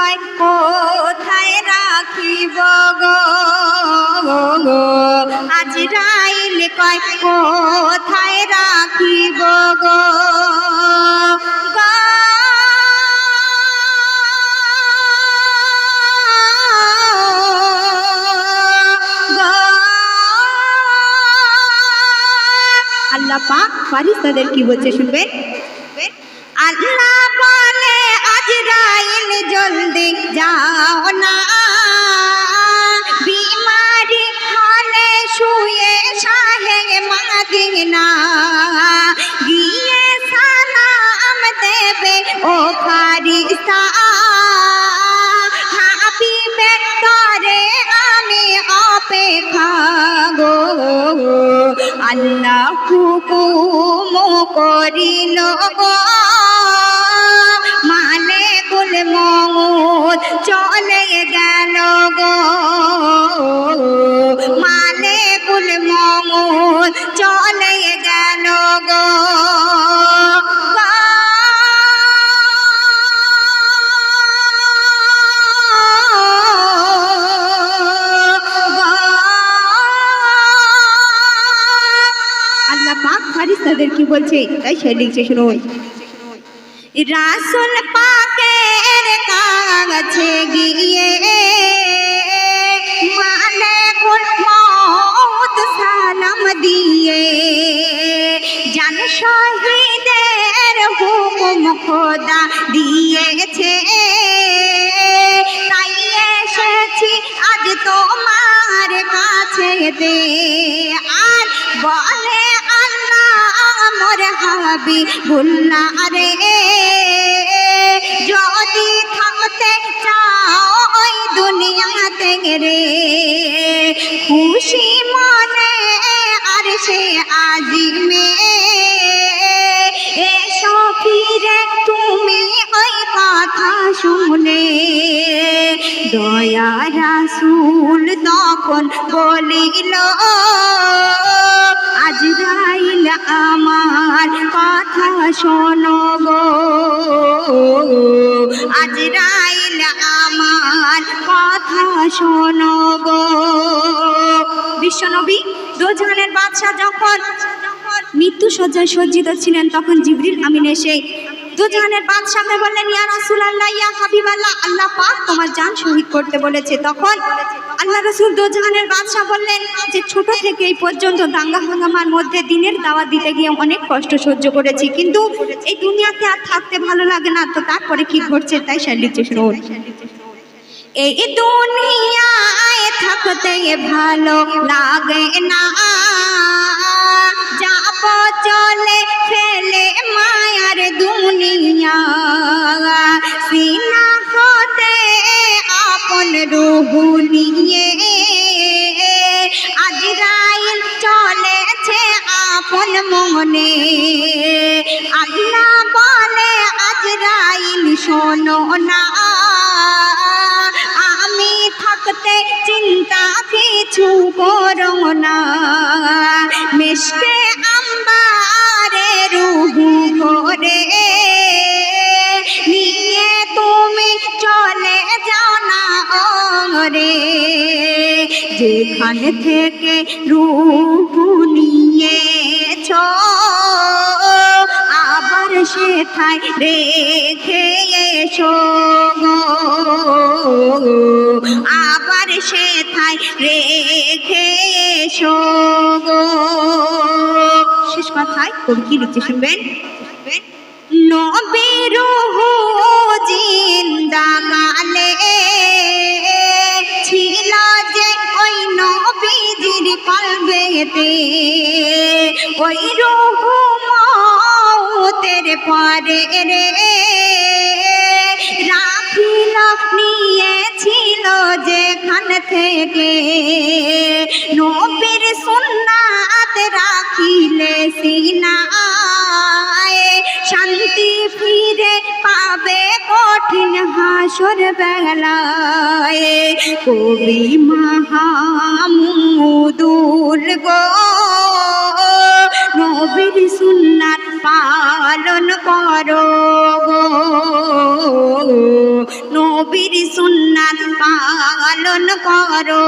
কয় কোথায় রাখিব গো? আজরাইল কয়, কোথায় রাখিব গো। আল্লাহ পাক ফারিস্তাদের কি বলছে শুনবেন? আল্লাহ আল্লাহ হুকুম করিল মানে কুল মৌত চলে গেল। আল্লাহ পাক কি বলছে তাই সে লিখছে শুনুন রাসুল পাকের কাছে গিয়ে মানে কুল মৌত সালাম দিয়ে জান শহীদের হুকুম খোদা দিয়েছে। তাই এসেছি আজ তোমার কাছে দে আর বলে মোর হাবি ভুল্লা রে। যদি থাকতে চাও ওই দুনিয়াতে রে। খুশি মনে আর সে আজিমে এসো ফিরে তুমি ওই কথা শুনে। দয়া রাসুল তখন বলিল শোনো গো। আজরাইল আমার কথা শোনো গো। বিশ্বনবী দোজাহানের বাদশাহ যখন মৃত্যু সজ্জায় সজ্জিত ছিলেন, তখন জিবরিল আমিন এসে দুজাহানের বাদশাকে বললেন, ইয়া রাসূলুল্লাহ, ইয়া হাবিবাল্লাহ, আল্লাহ আল্লাহ পাক তোমার জান শহীদ করতে বলেছে। তখন আল্লাহ রাসূল দুজাহানের বাদশা বললেন যে, ছোট থেকে এই পর্যন্ত দাঙ্গা হাঙ্গামার মধ্যে দিনের দাওয়াত দিতে গিয়ে অনেক কষ্ট সহ্য করেছি, কিন্তু এই দুনিয়াতে আর থাকতে ভালো লাগে না, তো তারপরে কি ঘটছে তাই শালিচ্ছে শুনুন এই দুনিয়ায় থাকতে ভালো লাগে না। চলে ফেলে মায়ার দুনিয়া। সিনা হতে আপন রুহু নিয়ে। আজরাইল চলেছে আপন মনে। চিন্তা কিছু করো না। মিশকে আম্বারে রুহু ভরে নিয়ে তুমি চলে যাও না ওরে যেখান থেকে রুহু নিয়েছ, আবার সেথায় রেখে এসো। গো সেথায় রেখে গো। শেষ কথায় কবি কি লিখছে শুনবেন? নবীর জিন্দা কালে ছিল যে ওই নবীজির কলবেতে। ওই রুহ মৌতের পরে রে নিয়েছিল যেখান থেকে নবীর সুন্নাত রাখিলে সিনায়। শান্তি ফিরে পাবে কঠিন হাসর বেলায়। কবি মাহামুদুল গো, নবীর সুন্নাত পালন করো। নবীর সুন্নাত পালন করো।